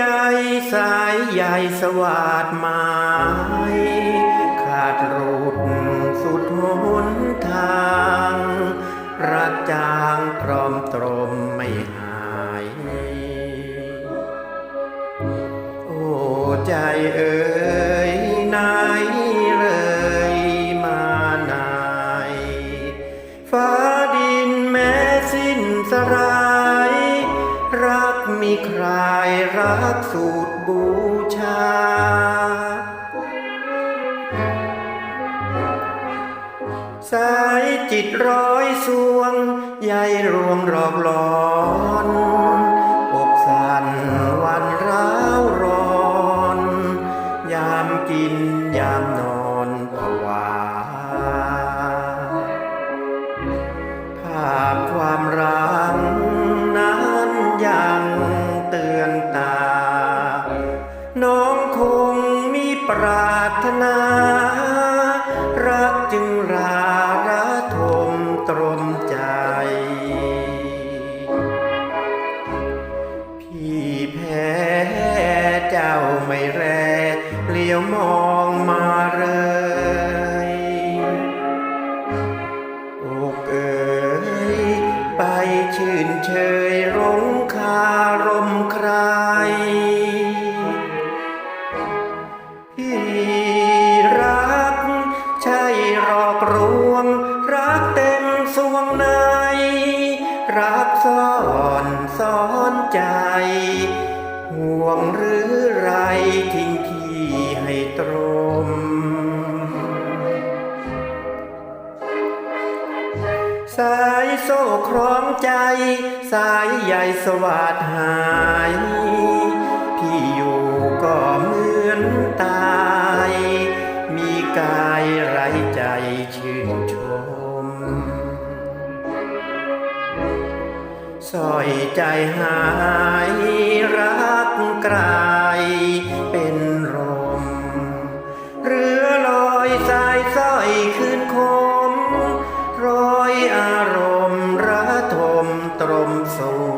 จสายใยสวาดหมายขาดรูดสุดหนทางรักจางพร้อมตรมไม่หาย โอ้ใจเอ๋ มีใครรักสูตรบูชา สายจิตร้อยสวง ใยรวงรอบร้อารถนา รักจึงราระทมตรมใจ พี่แพ้เจ้าไม่แรเลี้ยวมองมาเลยอกเอ๋ยไปชื่นเชยรงคารมครพี่ กลวง รักเต็มสวงใน รักซ่อนซ้อนใจ ห่วงหรือไรทิ้งพี่ให้ตรม สายโซ่คล้องใจ สายใยสวาดหา กายไร้ใจชื่นชมสอยใจหายรักกลายเป็นลมเรือลอยสายสร้อยคืนคมรอยอารมณ์ระทมตรมสว